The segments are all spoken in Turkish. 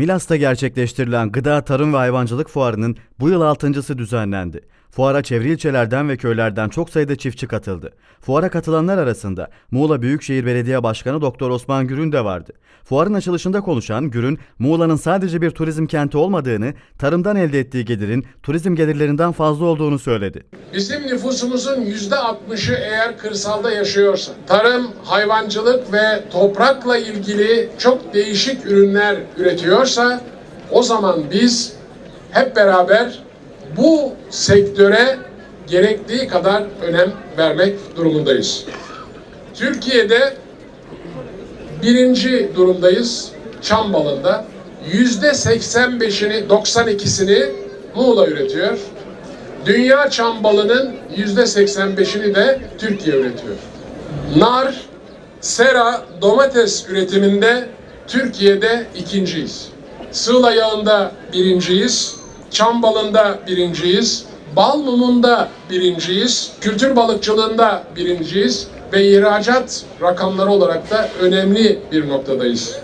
Milas'ta gerçekleştirilen Gıda, Tarım ve Hayvancılık Fuarı'nın bu yıl altıncısı düzenlendi. Fuara çevre ilçelerden ve köylerden çok sayıda çiftçi katıldı. Fuara katılanlar arasında Muğla Büyükşehir Belediye Başkanı Doktor Osman Gürün de vardı. Fuarın açılışında konuşan Gürün, Muğla'nın sadece bir turizm kenti olmadığını, tarımdan elde ettiği gelirin turizm gelirlerinden fazla olduğunu söyledi. Bizim nüfusumuzun yüzde 60'ı eğer kırsalda yaşıyorsa, tarım, hayvancılık ve toprakla ilgili çok değişik ürünler üretiyorsa, o zaman biz hep beraber bu sektöre gerektiği kadar önem vermek durumundayız. Türkiye'de birinci durumdayız Çambalı'nda. Yüzde 85'ini, 92'sini Muğla üretiyor. Dünya çam balının yüzde 85'ini de Türkiye üretiyor. Nar, sera, domates üretiminde Türkiye'de ikinciyiz. Sığla yağında birinciyiz. Çam balında birinciyiz. Bal mumunda birinciyiz. Kültür balıkçılığında birinciyiz. Ve ihracat rakamları olarak da önemli bir noktadayız.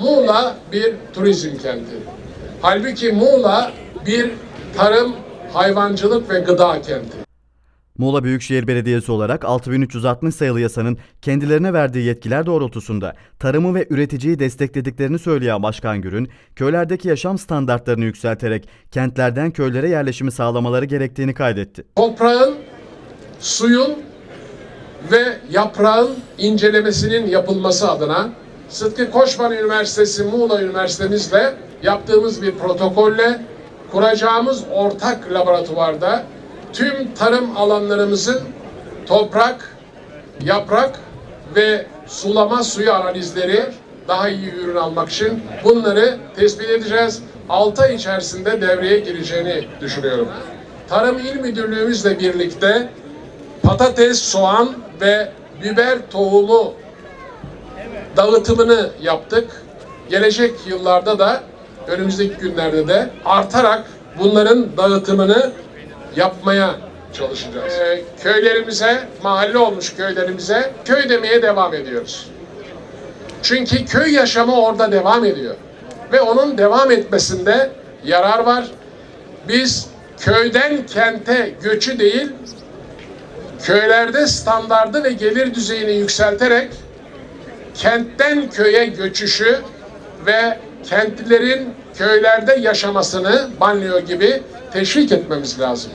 Muğla bir turizm kenti. Halbuki Muğla bir tarım, hayvancılık ve gıda kenti. Muğla Büyükşehir Belediyesi olarak 6360 sayılı yasanın kendilerine verdiği yetkiler doğrultusunda tarımı ve üreticiyi desteklediklerini söyleyen Başkan Gürün, köylerdeki yaşam standartlarını yükselterek kentlerden köylere yerleşimi sağlamaları gerektiğini kaydetti. Toprağın, suyun ve yaprağın incelemesinin yapılması adına Sıtkı Koçman Üniversitesi Muğla Üniversitemizle yaptığımız bir protokolle kuracağımız ortak laboratuvarda tüm tarım alanlarımızın toprak, yaprak ve sulama suyu analizleri daha iyi ürün almak için bunları tespit edeceğiz. 6 ay içerisinde devreye gireceğini düşünüyorum. Tarım İl Müdürlüğümüzle birlikte patates, soğan ve biber tohumu dağıtımını yaptık. Gelecek yıllarda da önümüzdeki günlerde de artarak bunların dağıtımını yapmaya çalışacağız. Ee, köylerimize, mahalle olmuş köylerimize köy demeye devam ediyoruz. Çünkü köy yaşamı orada devam ediyor. Ve onun devam etmesinde yarar var. Biz köyden kente göçü değil, köylerde standardı ve gelir düzeyini yükselterek kentten köye göçüşü ve kentlilerin köylerde yaşamasını banliyö gibi teşvik etmemiz lazım.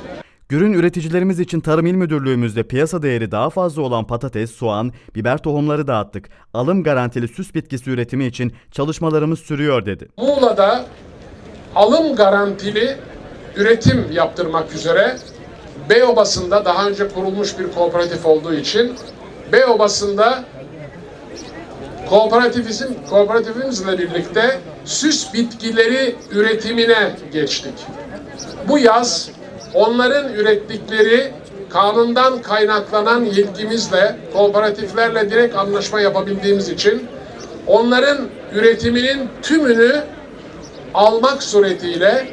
Gürün üreticilerimiz için Tarım İl Müdürlüğümüzde piyasa değeri daha fazla olan patates, soğan, biber tohumları dağıttık. Alım garantili süs bitkisi üretimi için çalışmalarımız sürüyor dedi. Muğla'da alım garantili üretim yaptırmak üzere Beyobası'nda daha önce kurulmuş bir kooperatif olduğu için Beyobası'nda kooperatifizm, kooperatifimizle birlikte süs bitkileri üretimine geçtik. Bu yaz onların ürettikleri kanundan kaynaklanan yetkimizle kooperatiflerle direkt anlaşma yapabildiğimiz için onların üretiminin tümünü almak suretiyle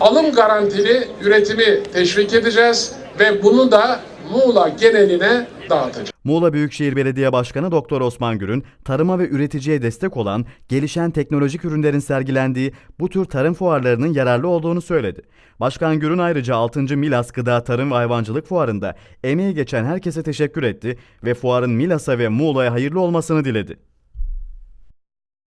alım garantili üretimi teşvik edeceğiz ve bunu da Muğla geneline dağıtacağız. Muğla Büyükşehir Belediye Başkanı Doktor Osman Gürün, tarıma ve üreticiye destek olan gelişen teknolojik ürünlerin sergilendiği bu tür tarım fuarlarının yararlı olduğunu söyledi. Başkan Gürün ayrıca 6. Milas Gıda Tarım ve Hayvancılık Fuarı'nda emeği geçen herkese teşekkür etti ve fuarın Milas'a ve Muğla'ya hayırlı olmasını diledi.